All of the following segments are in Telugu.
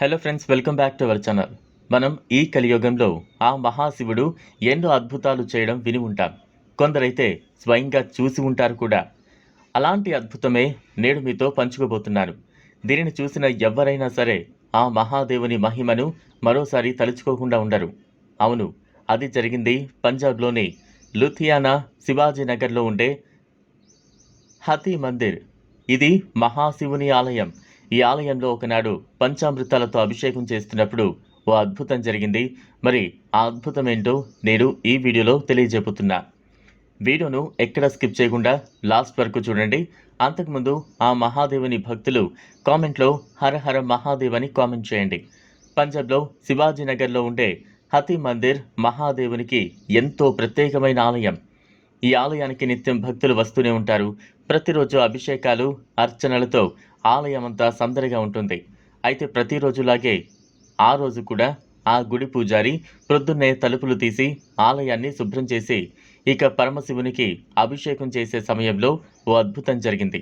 Hello friends welcome back to our channel మనం ఈ కలియుగంలో ఆ మహాశివుడు ఎన్నో అద్భుతాలు చేయడం విని ఉంటాం. కొందరైతే స్వయంగా చూసి ఉంటారు కూడా. అలాంటి అద్భుతమే నేడు మీతో పంచుకోబోతున్నాను. దీనిని చూసిన ఎవరైనా సరే ఆ మహాదేవుని మహిమను మరోసారి తలుచుకోకుండా ఉండరు. అవును అది జరిగింది పంజాబ్లోని లుథియానా శివాజీనగర్లో ఉండే హతి మందిర్. ఇది మహాశివుని ఆలయం. ఈ ఆలయంలో ఒకనాడు పంచామృతాలతో అభిషేకం చేస్తున్నప్పుడు ఓ అద్భుతం జరిగింది. మరి ఆ అద్భుతం ఏంటో నేను ఈ వీడియోలో తెలియజెప్పుతున్నా వీడియోను ఎక్కడ స్కిప్ చేయకుండా లాస్ట్ వరకు చూడండి. అంతకుముందు ఆ మహాదేవుని భక్తులు కామెంట్లో హర హర మహాదేవ్ అని కామెంట్ చేయండి. పంజాబ్లో శివాజీనగర్లో ఉండే హతి మందిర్ మహాదేవునికి ఎంతో ప్రత్యేకమైన ఆలయం. ఈ ఆలయానికి నిత్యం భక్తులు వస్తూనే ఉంటారు. ప్రతిరోజు అభిషేకాలు అర్చనలతో ఆలయం అంతా సందడిగా ఉంటుంది. అయితే ప్రతిరోజులాగే ఆ రోజు కూడా ఆ గుడి పూజారి ప్రొద్దున్నే తలుపులు తీసి ఆలయాన్ని శుభ్రం చేసి ఇక పరమశివునికి అభిషేకం చేసే సమయంలో ఓ అద్భుతం జరిగింది.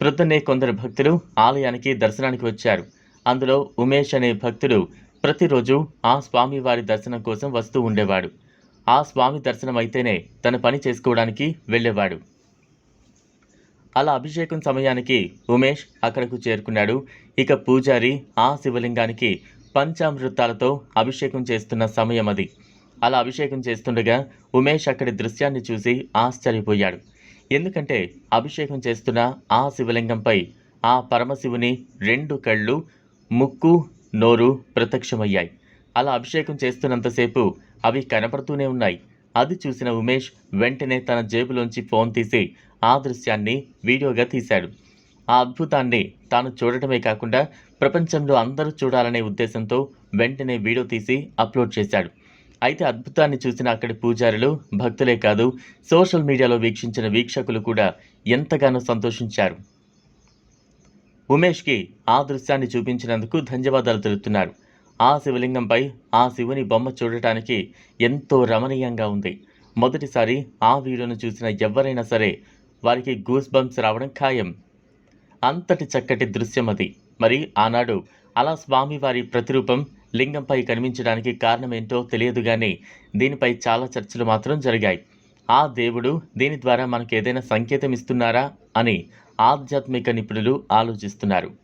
ప్రొద్దున్నే కొందరు భక్తులు ఆలయానికి దర్శనానికి వచ్చారు. అందులో ఉమేష్ అనే భక్తుడు ప్రతిరోజు ఆ స్వామివారి దర్శనం కోసం వస్తూ ఉండేవాడు. ఆ స్వామి దర్శనం అయితేనే తన పని చేసుకోవడానికి వెళ్ళేవాడు. అలా అభిషేకం సమయానికి ఉమేష్ అక్కడకు చేరుకున్నాడు. ఇక పూజారి ఆ శివలింగానికి పంచామృతాలతో అభిషేకం చేస్తున్న సమయం అది. అలా అభిషేకం చేస్తుండగా ఉమేష్ అక్కడి దృశ్యాన్ని చూసి ఆశ్చర్యపోయాడు. ఎందుకంటే అభిషేకం చేస్తున్న ఆ శివలింగంపై ఆ పరమశివుని రెండు కళ్ళు ముక్కు నోరు ప్రత్యక్షమయ్యాయి. అలా అభిషేకం చేస్తున్నంతసేపు అవి కనపడుతూనే ఉన్నాయి. అది చూసిన ఉమేష్ వెంటనే తన జేబులోంచి ఫోన్ తీసి ఆ దృశ్యాన్ని వీడియోగా తీశాడు. ఆ అద్భుతాన్ని తాను చూడటమే కాకుండా ప్రపంచంలో అందరూ చూడాలనే ఉద్దేశంతో వెంటనే వీడియో తీసి అప్లోడ్ చేశాడు. అయితే అద్భుతాన్ని చూసిన అక్కడి పూజారులు భక్తులే కాదు సోషల్ మీడియాలో వీక్షించిన వీక్షకులు కూడా ఎంతగానో సంతోషించారు. ఉమేష్కి ఆ దృశ్యాన్ని చూపించినందుకు ధన్యవాదాలు తెలుపుతున్నారు. ఆ శివలింగంపై ఆ శివుని బొమ్మ చూడటానికి ఎంతో రమణీయంగా ఉంది. మొదటిసారి ఆ వీడియోను చూసిన ఎవరైనా సరే వారికి గూస్ బంప్స్ రావడం ఖాయం. అంతటి చక్కటి దృశ్యం అది. మరి ఆనాడు అలా స్వామివారి ప్రతిరూపం లింగంపై కనిపించడానికి కారణమేంటో తెలియదు కానీ దీనిపై చాలా చర్చలు మాత్రం జరిగాయి. ఆ దేవుడు దీని ద్వారా మనకు ఏదైనా సంకేతం ఇస్తున్నారా అని ఆధ్యాత్మిక నిపుణులు ఆలోచిస్తున్నారు.